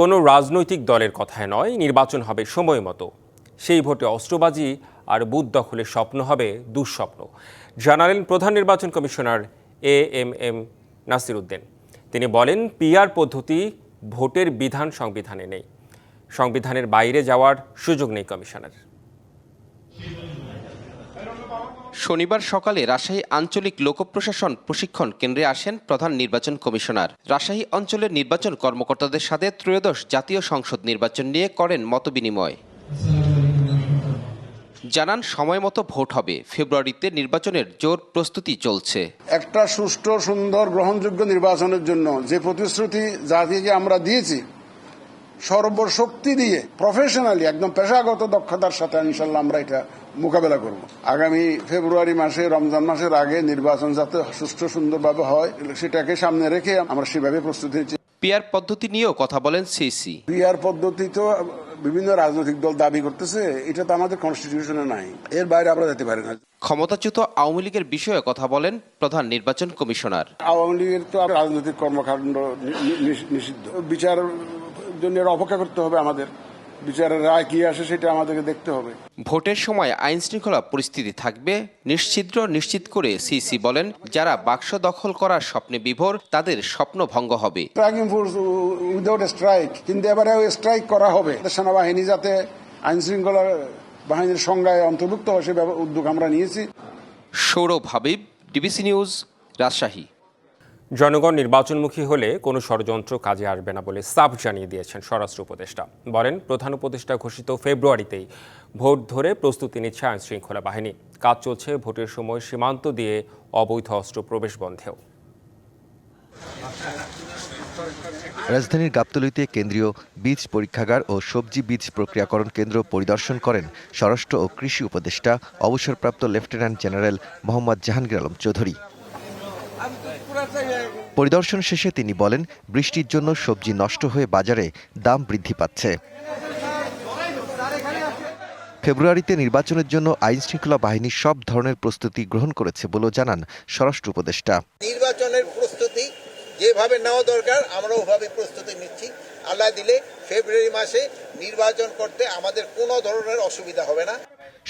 কোনো রাজনৈতিক দলের কথায় নয়, নির্বাচন হবে সময় মতো। সেই ভোটে অস্ত্রবাজি আর বুথ দখলের স্বপ্ন হবে দুঃস্বপ্ন। জানালেন প্রধান নির্বাচন commissioner A M M Nasir Uddin তিনি বলেন, পিআর পদ্ধতি ভোটের বিধান সংবিধানে নেই। সংবিধানের বাইরে যাওয়ার সুযোগ নেই কমিশনের শনিবার সকালে রাজশাহী আঞ্চলিক লোক প্রশাসন প্রশিক্ষণ কেন্দ্রে আসেন প্রধান নির্বাচন কমিশনার। রাজশাহী অঞ্চলের নির্বাচন কর্মকর্তাদের সাথে ত্রয়োদশ জাতীয় সংসদ নির্বাচন নিয়ে করেন মতবিনিময়। জানান সময় মতো ভোট হবে। ফেব্রুয়ারিতে নির্বাচনের জোর প্রস্তুতি চলছে। একটা সুষ্ঠু, সুন্দর, গ্রহণযোগ্য নির্বাচনের জন্য যে প্রতিশ্রুতি জাতিকে আমরা দিয়েছি, সর্বশক্তি দিয়ে প্রফেশনালি একদম পেশাগত দক্ষতার সাথে ইনশাল্লাহ আমরা এটা মোকাবেলা করব। আগামী ফেব্রুয়ারি মাসে রমজান মাসের আগে নির্বাচন যাতে সুষ্ঠু সুন্দরভাবে হয় সেটাকে সামনে রেখে আমরা সেভাবে প্রস্তুতি নিচ্ছি। পিআর পদ্ধতি নিয়েও কথা বলেন সিসি। বিআর পদ্ধতি তো বিভিন্ন রাজনৈতিক দল দাবি করতেছে এটা তো আমাদের কনস্টিটিউশনে নাই। এর বাইরে আমরা যেতে পারি না। ক্ষমতাচ্যুত আওয়ামী লীগের বিষয়ে কথা বলেন প্রধান নির্বাচন কমিশনার। আওয়ামী লীগের তো রাজনৈতিক কর্মকাণ্ড নিষিদ্ধ। বিচার জন্য অপেক্ষা করতে হবে আমাদের। বিচারের রায় কি আসে সেটা আমাদেরকে দেখতে হবে। ভোটের সময় আইন শৃঙ্খলা পরিস্থিতি থাকবে নিশ্চিদ্র নিশ্চিত করে সিসি বলেন যারা বাক্স দখল করার স্বপ্নে বিভোর তাদের স্বপ্ন ভঙ্গ হবে। স্ট্রাইকিং ফোর্স উইদাউট স্ট্রাইক কিন্তু এবারে স্ট্রাইক করা হবে। সেনাবাহিনী যাতে আইন শৃঙ্খলা বাহিনীর সংজ্ঞায় অন্তর্ভুক্ত হয় সে উদ্যোগ আমরা নিয়েছি। Sourav Habib DBC news Rajshahi. জনগণ নির্বাচনমুখী হলে কোনো ষড়যন্ত্র কাজে আসবে না বলে সাফ জানিয়ে দিয়েছেন স্বরাষ্ট্র উপদেষ্টা। বলেন, প্রধান উপদেষ্টা ঘোষিত ফেব্রুয়ারিতেই ভোট ধরে প্রস্তুতি নিচ্ছে আইন শৃঙ্খলা বাহিনী। কাজ চলছে ভোটের সময় সীমান্ত দিয়ে অবৈধ অস্ত্র প্রবেশ বন্ধেও। রাজধানীর গাবতলীতে কেন্দ্রীয় বীজ পরীক্ষাগার ও সবজি বীজ প্রক্রিয়াকরণ কেন্দ্র পরিদর্শন করেন স্বরাষ্ট্র ও কৃষি উপদেষ্টা, অবসরপ্রাপ্ত লেফটেন্যান্ট জেনারেল মোহাম্মদ জাহাঙ্গীর আলম চৌধুরী। পরিদর্শন শেষে তিনি বলেন, বৃষ্টির জন্য সবজি নষ্ট হয়ে বাজারে দাম বৃদ্ধি পাচ্ছে। ফেব্রুয়ারিতে নির্বাচনের জন্য আইন শৃঙ্খলা বাহিনী সব ধরনের প্রস্তুতি গ্রহণ করেছে বলে জানান স্বরাষ্ট্র উপদেষ্টা। নির্বাচনের প্রস্তুতি যেভাবে নেওয়া দরকার আমরা ওভাবে প্রস্তুতি নিচ্ছি। আল্লাহ দিলে ফেব্রুয়ারি মাসে নির্বাচন করতে আমাদের কোনো ধরনের অসুবিধা হবে না।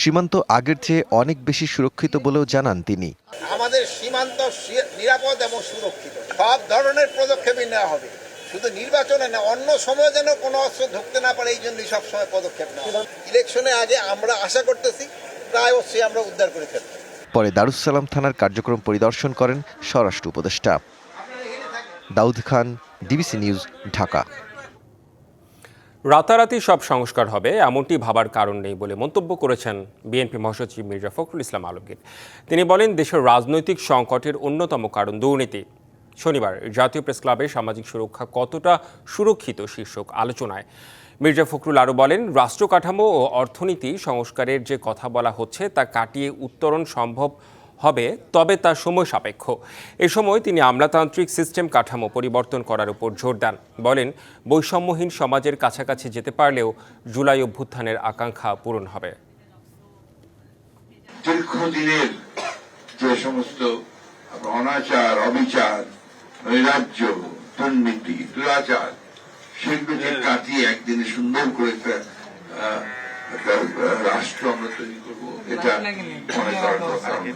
সীমান্ত আগের চেয়ে অনেক বেশি সুরক্ষিত বলেও জানান তিনি। আমাদের সীমান্ত নিরাপদ এবং সুরক্ষিত। সব ধরনের পদক্ষেপই নেওয়া হবে। শুধু নির্বাচনে না অন্য সময় যেন কোনো অস্ত্র ঢুকতে না পারে এই জন্যই সবসময় পদক্ষেপ নেওয়া ইলেকশনে আগে আমরা আশা করতেছি প্রায় অস্ত্রই আমরা উদ্ধার করে ফেলব। পরে দারুসালাম থানার কার্যক্রম পরিদর্শন করেন স্বরাষ্ট্র উপদেষ্টা। Daud Khan DBC news Dhaka. রাতারাতি সব সংস্কার হবে, এমনটি ভাবার কারণ নেই বলে মন্তব্য করেছেন বিএনপি মহাসচিব মির্জা ফখরুল ইসলাম আলমগীর। তিনি বলেন, দেশের রাজনৈতিক সংকটের অন্যতম কারণ দুর্নীতি। শনিবার জাতীয় প্রেস ক্লাবে সামাজিক সুরক্ষা কতটা সুরক্ষিত শীর্ষক আলোচনায় মির্জা ফখরুল আরও বলেন রাষ্ট্র কাঠামো ও অর্থনীতি সংস্কারের যে কথা বলা হচ্ছে তা কাটিয়ে উত্তরণ সম্ভব হবে তবে তা সময় সাপেক্ষ। এ সময় তিনি আমলাতান্ত্রিক সিস্টেম কাঠামো পরিবর্তন করার উপর জোর দেন। বলেন বৈষম্যহীন সমাজের কাছাকাছি যেতে পারলেও জুলাই অভ্যুত্থানের আকাঙ্ক্ষা পূরণ হবে। দীর্ঘদিনের যে সমস্ত অনাচার অবিচার নৈরাজ্য দুর্নীতি দুরাচার সেগুলোকে কাটিয়ে একদিনে সুন্দর করে একটা একটা রাষ্ট্র আমরা তৈরি করব এটা মনে করার করি।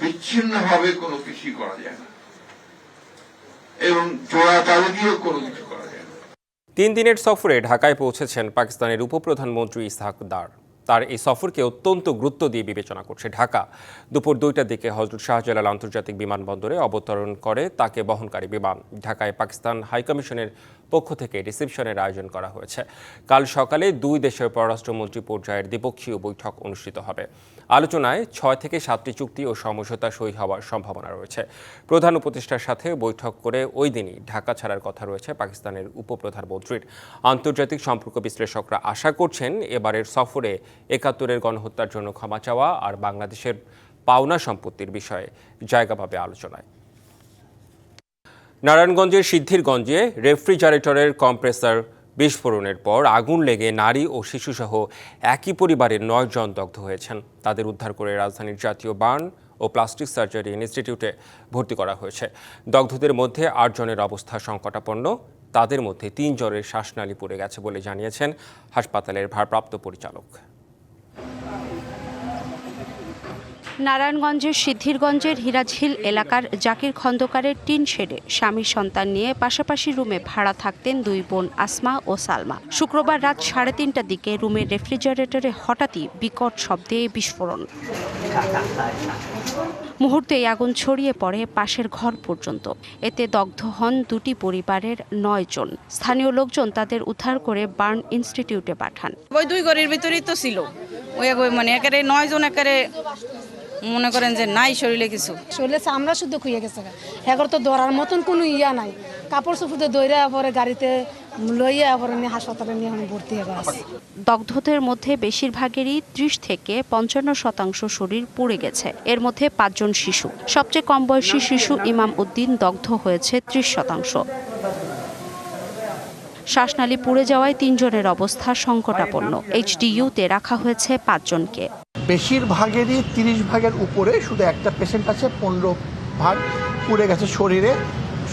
বিচ্ছিন্ন ভাবে কোনো কিছুই করা যায় না। এবং জোড়া তালে দিয়েও কোনো কিছু করা যায় না। তিন দিনের সফরে ঢাকায় পৌঁছেছেন পাকিস্তানের উপপ্রধানমন্ত্রী ইসহাক দার। তার এই সফরকে অত্যন্ত গুরুত্ব দিয়ে বিবেচনা করছে ঢাকা। দুপুর দুইটার দিকে হজরত শাহজালাল আন্তর্জাতিক বিমানবন্দরে অবতরণ করে তাকে বহনকারী বিমান। ঢাকায় পাকিস্তান হাইকমিশনের পক্ষ থেকে রিসেপশনের আয়োজন করা হয়েছে। কাল সকালে দুই দেশের পররাষ্ট্রমন্ত্রী পর্যায়ের দ্বিপক্ষীয় বৈঠক অনুষ্ঠিত হবে। আলোচনায় ছয় থেকে সাতটি চুক্তি ও সমঝোতা সই হওয়ার সম্ভাবনা রয়েছে। প্রধান উপদেষ্টার সাথে বৈঠক করে ওই দিনই ঢাকা ছাড়ার কথা রয়েছে পাকিস্তানের উপপ্রধানমন্ত্রীর। আন্তর্জাতিক সম্পর্ক বিশ্লেষকরা আশা করছেন এবারের সফরে একাত্তরের গণহত্যার জন্য ক্ষমা চাওয়া আর বাংলাদেশের পাওনা সম্পত্তির বিষয়ে জায়গা পাবে আলোচনায়। নারায়ণগঞ্জের সিদ্ধিরগঞ্জে রেফ্রিজারেটরের কম্প্রেসার বিস্ফোরণের পর আগুন লেগে নারী ও শিশুসহ একই পরিবারের নয় জন দগ্ধ হয়েছেন। তাদের উদ্ধার করে রাজধানীর জাতীয় বার্ন ও প্লাস্টিক সার্জারি ইনস্টিটিউটে ভর্তি করা হয়েছে। দগ্ধদের মধ্যে আটজনের অবস্থা সংকটাপন্ন। তাদের মধ্যে তিন জ্বরের শ্বাসনালী পড়ে গেছে বলে জানিয়েছেন হাসপাতালের ভারপ্রাপ্ত পরিচালক। নারায়ণগঞ্জের সিদ্ধিরগঞ্জের হিরাজহিল এলাকার জাকির খন্দকারের টিন শেডে স্বামীর সন্তান নিয়ে পাশাপাশি রুমে ভাড়া থাকতেন দুই বোন আসমা ও সালমা। শুক্রবার রাত সাড়ে তিনটার দিকে রুমের রেফ্রিজারেটরে হঠাৎই বিকট শব্দে বিস্ফোরণ। মুহূর্তেই আগুন ছড়িয়ে পড়ে পাশের ঘর পর্যন্ত। এতে দগ্ধ হন দুটি পরিবারের নয় জন। স্থানীয় লোকজন তাদের উদ্ধার করে বার্ন ইনস্টিটিউটে পাঠান। ওই দুই ঘরের ভিতরেই তো ছিল। ওই মানে একেবারে নয় জন একেবারে মনে করেন যে নাই শরীরে কিছু। শরীরে চামড়া শুদ্ধ খুঁয়ে গেছে এখন তো ধরার মতন কোনো ইয়া নাই। কাপড় চোপড় দৈরা পরে গাড়িতে লইয়া পরে নিয়ে হাসপাতালে নিয়ে আমি ভর্তি হয়ে গেছে। দগ্ধদের মধ্যে বেশিরভাগেরই ত্রিশ থেকে পঞ্চান্ন শতাংশ শরীর পুড়ে গেছে। এর মধ্যে পাঁচজন শিশু। সবচেয়ে কম বয়সী শিশু ইমাম উদ্দিন দগ্ধ হয়েছে ত্রিশ শতাংশ। শ্বাসনালী পুড়ে যাওয়ায় তিনজনের অবস্থা সংকটাপন্ন। এইচডিইউতে রাখা হয়েছে পাঁচজনকে। বেশিরভাগেরই তিরিশ ভাগের উপরে শুধু একটা পেশেন্ট আছে পনেরো ভাগ পুড়ে গেছে শরীরে।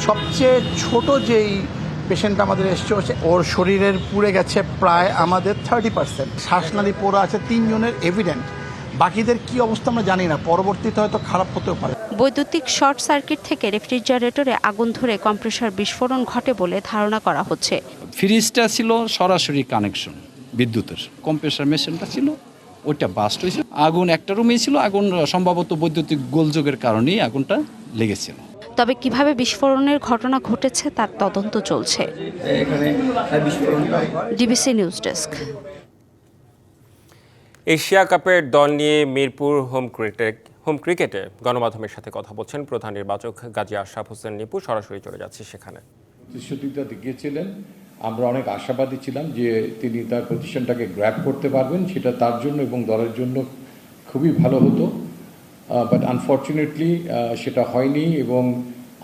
সবচেয়ে ছোট যেই পেশেন্ট আমাদের এসছে হচ্ছে ওর শরীরের পুড়ে গেছে প্রায় আমাদের থার্টি পার্সেন্ট শ্বাসনালী পোড়া আছে তিনজনের এভিডেন্ট বাকিদের কি অবস্থা আমরা জানি না পরবর্তীতে হয়তো খারাপ হতেও পারে। বৈদ্যুতিক শর্ট সার্কিট থেকে রেফ্রিজারেটরে আগুন ধরে কম্প্রেসার বিস্ফোরণ ঘটে বলে ধারণা করা হচ্ছে। ফ্রিজটা ছিল সরাসরি কানেকশন বিদ্যুতের। কম্প্রেসার মেশিনটা ছিল ওইটা বাস্ট হয়েছে আগুন একটা রুমেই ছিল আগুন সম্ভবত বৈদ্যুতিক গোলযোগের কারণেই আগুনটা লেগেছিল। তবে কীভাবে বিস্ফোরণের ঘটনা ঘটেছে তার তদন্ত চলছে। DBC news desk. এশিয়া কাপের দল নিয়ে মিরপুর হোম ক্রিকেট হোম ক্রিকেটে গণমাধ্যমের সাথে কথা বলছেন প্রধান নির্বাচক গাজী আশরাফ হোসেন নিপু। সরাসরি চলে যাচ্ছে সেখানে। প্রতিশ্রুতিটা গিয়েছিলেন। আমরা অনেক আশাবাদী ছিলাম যে তিনি তার প্রতিষ্ঠানটাকে গ্র্যাব করতে পারবেন, সেটা তার জন্য এবং দলের জন্য খুবই ভালো হতো। বাট আনফর্চুনেটলি সেটা হয়নি এবং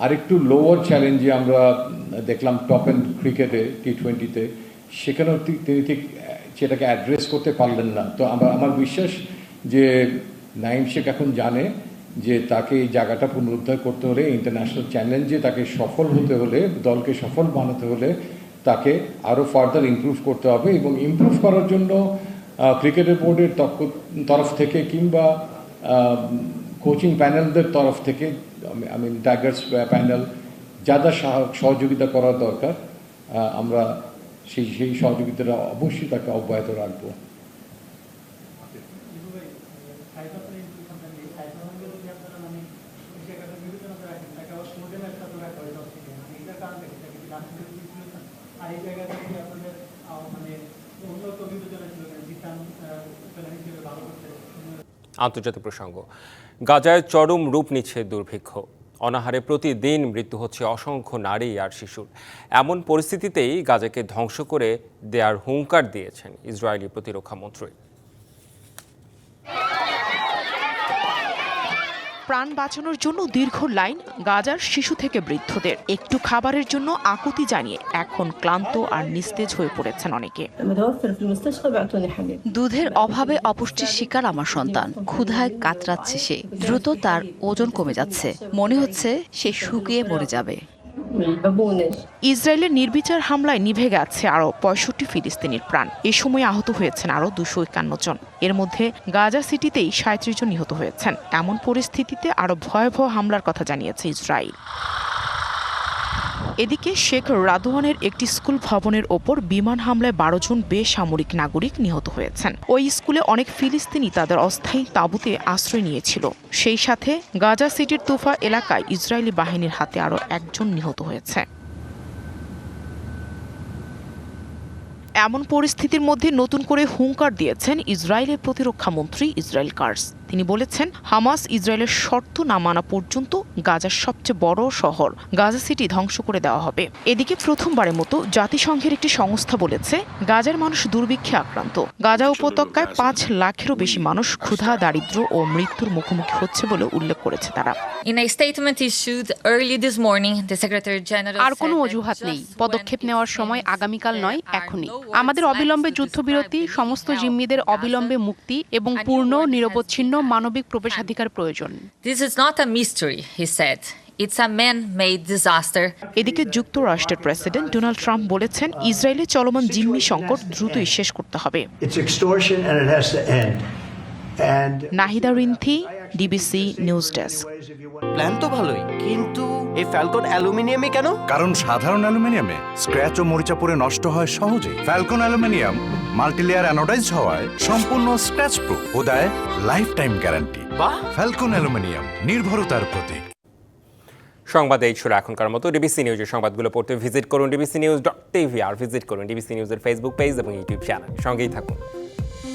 আরেকটু লোয়ার চ্যালেঞ্জে আমরা দেখলাম টপ অ্যান্ড ক্রিকেটে টি টোয়েন্টিতে সেখানেও তিনি ঠিক সেটাকে অ্যাড্রেস করতে পারলেন না। তো আমরা, আমার বিশ্বাস যে নাইম শেখ এখন জানে যে তাকে এই জায়গাটা পুনরুদ্ধার করতে হলে ইন্টারন্যাশনাল চ্যালেঞ্জে তাকে সফল হতে হলে, দলকে সফল বানাতে হলে তাকে আরও ফার্দার ইমপ্রুভ করতে হবে এবং ইমপ্রুভ করার জন্য ক্রিকেটের বোর্ডের তরফ থেকে কিংবা কোচিং প্যানেলদের তরফ থেকে, আমি টাইগার্স প্যানেল যা যা সহযোগিতা করার দরকার। আমরা সেই সেই সহযোগিতাটা অবশ্যই তাকে অব্যাহত রাখব। আন্তর্জাতিক প্রসঙ্গ। গাজায় চরম রূপ নিচ্ছে দুর্ভিক্ষ। অনাহারে প্রতিদিন মৃত্যু হচ্ছে অসংখ্য নারী আর শিশুর। এমন পরিস্থিতিতেই গাজাকে ধ্বংস করে দেয়ার হুঙ্কার দিয়েছেন ইসরায়েলি প্রতিরক্ষা মন্ত্রী। প্রাণ বাঁচানোর জন্য দীর্ঘ লাইন গাজার শিশু থেকে বৃদ্ধদের। একটু খাবারের জন্য আকুতি জানিয়ে এখন ক্লান্ত আর নিস্তেজ হয়ে পড়েছেন অনেকে। দুধের অভাবে অপুষ্টির শিকার আমার সন্তান। ক্ষুধায় কাতরাচ্ছে সে। দ্রুত তার ওজন কমে যাচ্ছে। মনে হচ্ছে সে শুকিয়ে মরে যাবে। ইসরায়েলের নির্বিচার হামলায় নিভে গেছে আরও পঁয়ষট্টি ফিলিস্তিনির প্রাণ। এ সময় আহত হয়েছেন আরও দুশো একান্ন জন। এর মধ্যে গাজা সিটিতেই সাঁত্রিশ জন নিহত হয়েছেন। এমন পরিস্থিতিতে আরও ভয়াবহ হামলার কথা জানিয়েছে ইসরায়েল। এদিকে শেখ রাদওয়ানের একটি স্কুল ভবনের ওপর বিমান হামলায় বারো জন বেসামরিক নাগরিক নিহত হয়েছেন। ওই স্কুলে অনেক ফিলিস্তিনি তাদের অস্থায়ী তাঁবুতে আশ্রয় নিয়েছিল। সেই সাথে গাজা সিটির তুফা এলাকায় ইসরায়েলি বাহিনীর হাতে আরও একজন নিহত হয়েছে। এমন পরিস্থিতির মধ্যে নতুন করে হুঙ্কার দিয়েছেন ইসরায়েলের প্রতিরক্ষা মন্ত্রী ইসরায়েল কার্স। তিনি বলেছেন হামাস ইসরায়েলের শর্ত না মানা পর্যন্ত গাজার সবচেয়ে বড় শহর গাজা সিটি ধ্বংস করে দেওয়া হবে। এদিকে প্রথমবারের মতো জাতিসংঘের একটি সংস্থা বলেছে গাজার মানুষ দুর্ভিক্ষে আক্রান্ত। গাজা উপত্যকায় পাঁচ লাখেরও বেশি মানুষ ক্ষুধা দারিদ্র ও মৃত্যুর মুখোমুখি হচ্ছে বলে উল্লেখ করেছে তারা। আর কোনো অজুহাত নেই। পদক্ষেপ নেওয়ার সময় আগামীকাল নয় এখনই। আমাদের অবিলম্বে যুদ্ধবিরতি সমস্ত জিম্মিদের অবিলম্বে মুক্তি এবং পূর্ণ নিরবচ্ছিন্ন মানবিক প্রবেশাধিকার প্রয়োজন This is not a mystery, he said. It's a man-made disaster. এদিকে যুক্তরাষ্ট্রের প্রেসিডেন্ট ডোনাল্ড ট্রাম্প বলেছেন ইসরায়েলে চলমান জিম্মি সংকট দ্রুতই শেষ করতে হবে it's extortion and it has to end Nahida Rinthi DBC news desk plan তো ভালোই কিন্তু এই ফ্যালকন অ্যালুমিনিয়ামে কেন? কারণ সাধারণ অ্যালুমিনিয়ামে স্ক্র্যাচ ও মরিচা পড়ে নষ্ট হয় সহজেই। ফ্যালকন অ্যালুমিনিয়াম মাল্টিলেয়ার অ্যানোডাইজ হওয়ায় সম্পূর্ণ স্ক্র্যাচ প্রুফ ও দেয় লাইফ টাইম গ্যারান্টি বাহ! ফ্যালকন অ্যালুমিনিয়াম নির্ভরতার প্রতীক। সংবাদ এই ছিল এখনকার মতো ডিবিসি নিউজের সংবাদগুলো পড়তে ভিজিট করুন ডিবিসি নিউজ ডট টিভি আর ভিজিট করুন ডিবিসি নিউজের ফেসবুক পেজ এবং ইউটিউব চ্যানেল সঙ্গেই থাকুন।